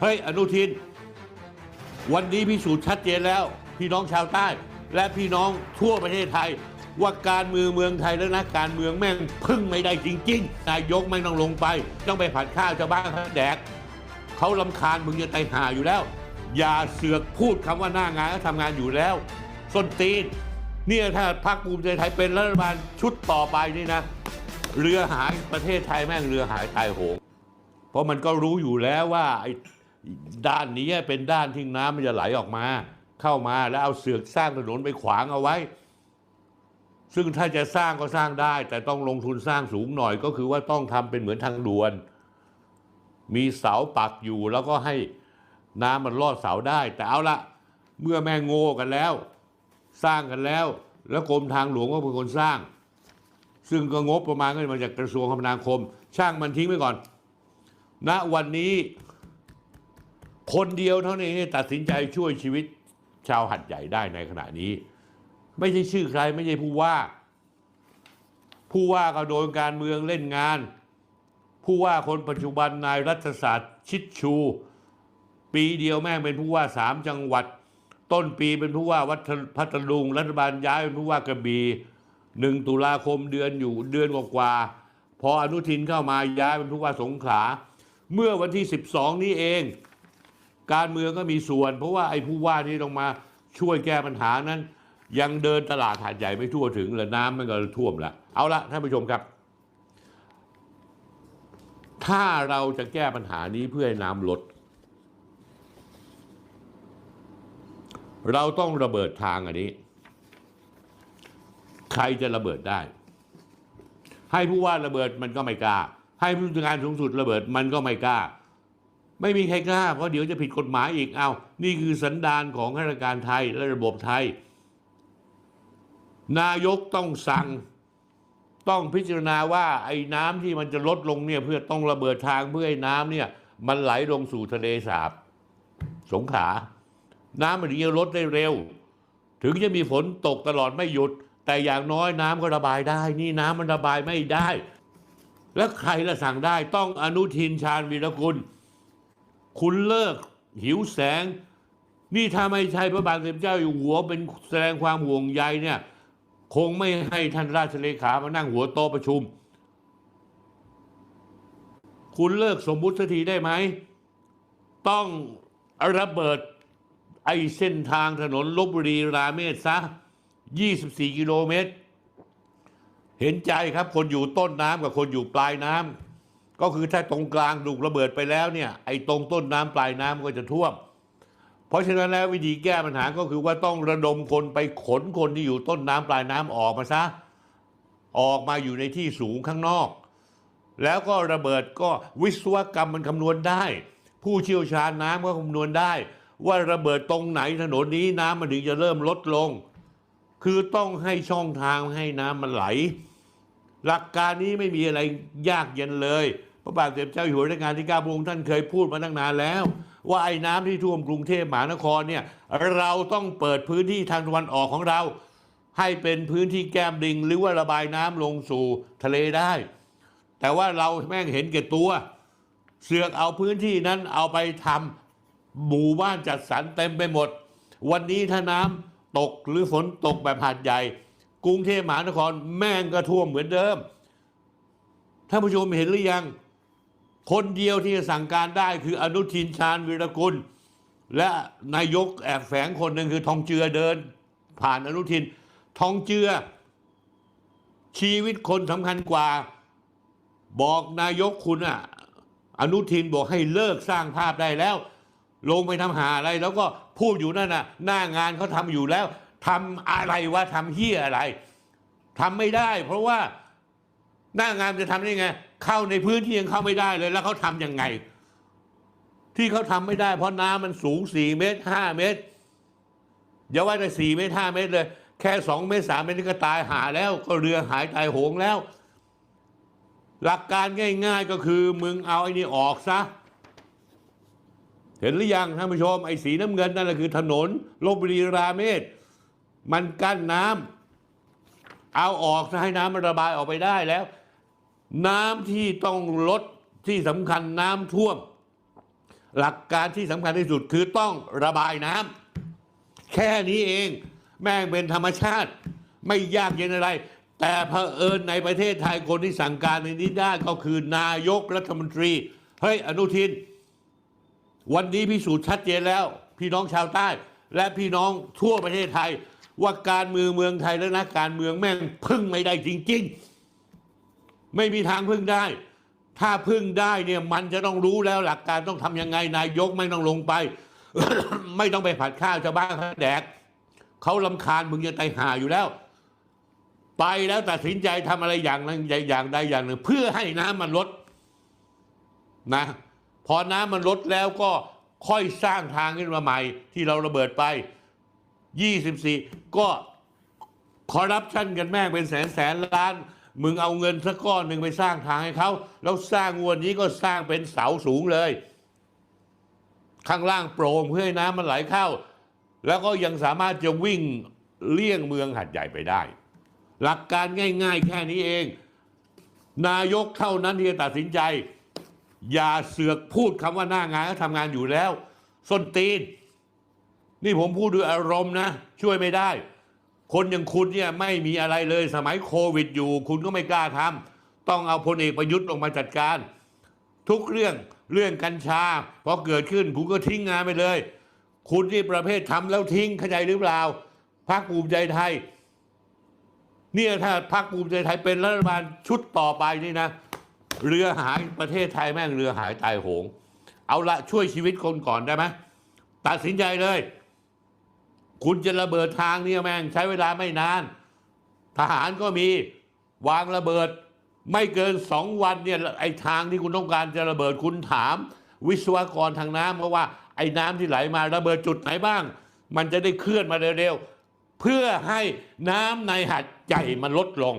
เฮ้ย อนุทิน วันนี้พิสูจน์ชัดเจนแล้ว พี่น้องชาวใต้ และพี่น้องทั่วประเทศไทย ว่าการเมืองเมืองไทยและนัการเมืองแม่งพึ่งไม่ได้จริง ๆ นายกไม่ต้องลงไป ต้องไปผัดข้าวชาวบ้านเขาแดกเขาลำคาญมึงจะตายหาอยู่แล้ว อย่าเสือกพูดคำว่าหน้างานก็ทำงานอยู่แล้วส้นตีนเนี่ยถ้าพรรคภูมิใจไทยเป็นรัฐบาลชุดต่อไปนี่นะ เรือหายประเทศไทยแม่งเรือหายตายโหง เพราะมันก็รู้อยู่แล้วว่าไอ้ ด้านนี้เป็นด้านที่น้ำมันจะไหลออกมา เข้ามาแล้วเอาเสือกสร้างถนนไปขวางเอาไว้ ซึ่งถ้าจะสร้างก็สร้างได้ แต่ต้องลงทุนสร้างสูงหน่อยก็คือว่าต้องทำเป็นเหมือนทางด่วน มีเสาปักอยู่แล้วก็ให้น้ำมันลอดเสาได้ แต่เอาละเมื่อแม่งโง่กันแล้ว สร้างกันแล้ว แล้วกรมทางหลวงก็เป็นคนสร้าง ซึ่งก็งบประมาณก็มาจากกระทรวงคมนาคม ช่างมันทิ้งไว้ก่อนณวันนี้ คนเดียวเท่านี้ตัดสินใจช่วยชีวิตชาวหัดใหญ่ได้ในขณะนี้ ไม่ใช่ชื่อใครไม่ใช่ผู้ว่า ผู้ว่าก็โดนการเมืองเล่นงาน ผู้ว่าคนปัจจุบันนายรัฐศาสตร์ชิดชู ปีเดียวแม่งเป็นผู้ว่าสามจังหวัด ต้นปีเป็นผู้ว่าวัดพัทลุง รัฐบาลย้ายเป็นผู้ว่ากระบี่หนึ่งตุลาคมเดือนอยู่เดือนกว่าๆพออนุทินเข้ามาย้ายเป็นผู้ว่าสงขลาเมื่อวันที่ 12 นี้เอง การเมืองก็มีส่วน เพราะว่าไอ้ผู้ว่าที่ต้องมาช่วยแก้ปัญหานั้น ยังเดินตลาดหาดใหญ่ไม่ทั่วถึงเลยน้ำมันก็ท่วมแล้วเอาละท่านผู้ชมครับ ถ้าเราจะแก้ปัญหานี้เพื่อให้น้ำลด เราต้องระเบิดทางอันนี้ ใครจะระเบิดได้ ให้ผู้ว่าระเบิดมันก็ไม่กล้า ให้ผู้จัดการสูงสุดระเบิดมันก็ไม่กล้า ไม่มีใครกล้า เพราะเดี๋ยวจะผิดกฎหมายอีกเอา นี่คือสันดานของข้าราชการไทยและระบบไทย นายกต้องสั่ง ต้องพิจารณาว่าไอ้น้ำที่มันจะลดลงเนี่ยเพื่อต้องระเบิดทางเพื่อให้น้ำเนี่ย มันไหลลงสู่ทะเลสาบ สงขา น้ำมันถึงจะลดได้เร็ว ถึงจะมีฝนตกตลอดไม่หยุด แต่อย่างน้อยน้ำก็ระบายได้ นี่น้ำมันระบายไม่ได้ แล้วใครละสั่งได้ต้องอนุทินชาญวีรกุล คุณเลิกหิวแสง นี่ถ้าไม่ใช่พระบาทสมเด็จเจ้าอยู่หัวเป็นแสดงความห่วงใยเนี่ย คงไม่ให้ท่านราชเลขามานั่งหัวโตประชุม คุณเลิกสมมุติสักทีได้ไหม ต้องระเบิดไอเส้นทางถนนลบบุรีราเมศซะ 24 กิโลเมตร เห็นใจครับคนอยู่ต้นน้ำกับคนอยู่ปลายน้ำ ก็คือถ้าตรงกลางถูกระเบิดไปแล้วเนี่ยไอ้ตรงต้นน้ำปลายน้ำก็จะท่วม เพราะฉะนั้นแล้ววิธีแก้ปัญหาก็คือว่าต้องระดมคนไปขนคนที่อยู่ต้นน้ำปลายน้ำออกมาซะออกมาอยู่ในที่สูงข้างนอก แล้วก็ระเบิดก็วิศวกรรมมันคำนวณได้ ผู้เชี่ยวชาญน้ำก็คำนวณได้ ว่าระเบิดตรงไหนถนนนี้น้ำมันถึงจะเริ่มลดลง คือต้องให้ช่องทางให้น้ำมันไหล หลักการนี้ไม่มีอะไรยากเย็นเลย ระบาทสมเด็จเจ้าอยู่หัวรัชกาลที่เก้าพระองค์ท่านเคยพูดมาตั้งนานแล้ว ว่าไอ้น้ำที่ท่วมกรุงเทพมหานครเนี่ยเราต้องเปิดพื้นที่ทางตะวันออกของเรา ให้เป็นพื้นที่แก้มลิง หรือว่าระบายน้ำลงสู่ทะเลได้ แต่ว่าเราแม่งเห็นแก่ตัว เสือกเอาพื้นที่นั้นเอาไปทำหมู่บ้านจัดสรรเต็มไปหมด วันนี้ถ้าน้ำตกหรือฝนตกแบบหาดใหญ่ กรุงเทพมหานครแม่งก็ท่วมเหมือนเดิมท่านผู้ชมเห็นหรือยัง คนเดียวที่จะสั่งการได้คืออนุทินชาญวีรกุล และนายกแอบแฝงคนหนึ่งคือทองเจือเดิน ผ่านอนุทิน ทองเจือ ชีวิตคนสำคัญกว่า บอกนายกคุณอะอนุทินบอกให้เลิกสร้างภาพได้แล้ว ลงไปทำหาอะไร แล้วก็พูดอยู่นั่นน่ะ หน้างานเขาทำอยู่แล้วทำอะไรวะทำเฮียอะไรทำไม่ได้ เพราะว่าหน้างานจะทำได้ไง เข้าในพื้นที่ยังเข้าไม่ได้เลย แล้วเขาทำยังไง ที่เขาทำไม่ได้ เพราะน้ำมันสูงสี่เมตรห้าเมตรอย่าว่าแต่สี่เมตรห้าเมตรเลย แค่สองเมตรสามเมตรนี่ก็ตายหาแล้ว ก็เรือหายตายโหงแล้ว หลักการง่าย ๆก็คือมึงเอาไอ้นี่ออกซะเห็นหรือยังท่านผู้ชมไอ้สีน้ำเงินนั่นแหละคือถนนลบบุรีราเมศ มันกั้นน้ำเอาออกซะให้น้ำมันระบายออกไปได้แล้ว น้ำที่ต้องลดที่สำคัญน้ำท่วม หลักการที่สำคัญที่สุดคือต้องระบายน้ำแค่นี้เอง แม่งเป็นธรรมชาติ ไม่ยากเย็นอะไร แต่เผอิญในประเทศไทยคนที่สั่งการในนี้ได้ก็คือนายกรัฐมนตรี เฮ้ย อนุทิน วันนี้พิสูจน์ชัดเจนแล้ว พี่น้องชาวใต้ และพี่น้องทั่วประเทศไทย ว่าการเมืองเมืองไทยและนักการเมืองแม่งพึ่งไม่ได้จริง ๆ ไม่มีทางพึ่งได้ ถ้าพึ่งได้เนี่ยมันจะต้องรู้แล้วหลักการต้องทำยังไงนายกไม่ต้องลงไป ไม่ต้องไปผัดข้าวชาวบ้านเขาแดกเขาลำคาญมึงจะตายหาอยู่แล้ว ไปแล้วตัดสินใจทำอะไรอย่างนั้นอย่างใดอย่างหนึ่ง เพื่อให้น้ำมันลดนะ พอน้ำมันลดแล้วก็ค่อยสร้างทางขึ้นมาใหม่ ที่เราระเบิดไป 24 ก็คอร์รัปชันกันแม่งเป็นแสนแสนล้าน มึงเอาเงินสักก้อนหนึ่งไปสร้างทางให้เขาแล้วสร้างงวนนี้ก็สร้างเป็นเสาสูงเลย ข้างล่างโปร่งเพื่อให้น้ำมันไหลเข้า แล้วก็ยังสามารถจะวิ่งเลี่ยงเมืองหัดใหญ่ไปได้ หลักการง่าย ๆ แค่นี้เอง นายกเท่านั้นที่จะตัดสินใจ อย่าเสือกพูดคำว่าหน้างานก็ทำงานอยู่แล้วส้นตีน นี่ผมพูดด้วยอารมณ์นะ ช่วยไม่ได้ คนอย่างคุณเนี่ยไม่มีอะไรเลยสมัยโควิดอยู่ คุณก็ไม่กล้าทำต้องเอาพลเอกประยุทธ์ลงมาจัดการ ทุกเรื่องเรื่องกัญชาพอเกิดขึ้นคุณก็ทิ้งงานไปเลย คุณนี่ประเภททำแล้วทิ้งเข้าใจหรือเปล่าพรรคภูมิใจไทย เนี่ยถ้าพรรคภูมิใจไทยเป็นรัฐบาลชุดต่อไปนี่นะ เรือหายประเทศไทยแม่งเรือหายตายโหง เอาละช่วยชีวิตคนก่อนได้ไหมตัดสินใจเลย คุณจะระเบิดทางเนี่ยแม่งใช้เวลาไม่นาน ทหารก็มีวางระเบิด ไม่เกินสองวันเนี่ยไอ้ทางที่คุณต้องการจะระเบิดคุณถาม วิศวกรทางน้ำเพราะว่า ไอ้น้ำที่ไหลมาระเบิดจุดไหนบ้าง มันจะได้เคลื่อนมาเร็วๆเพื่อให้น้ำในหัดใหญ่มันลดลง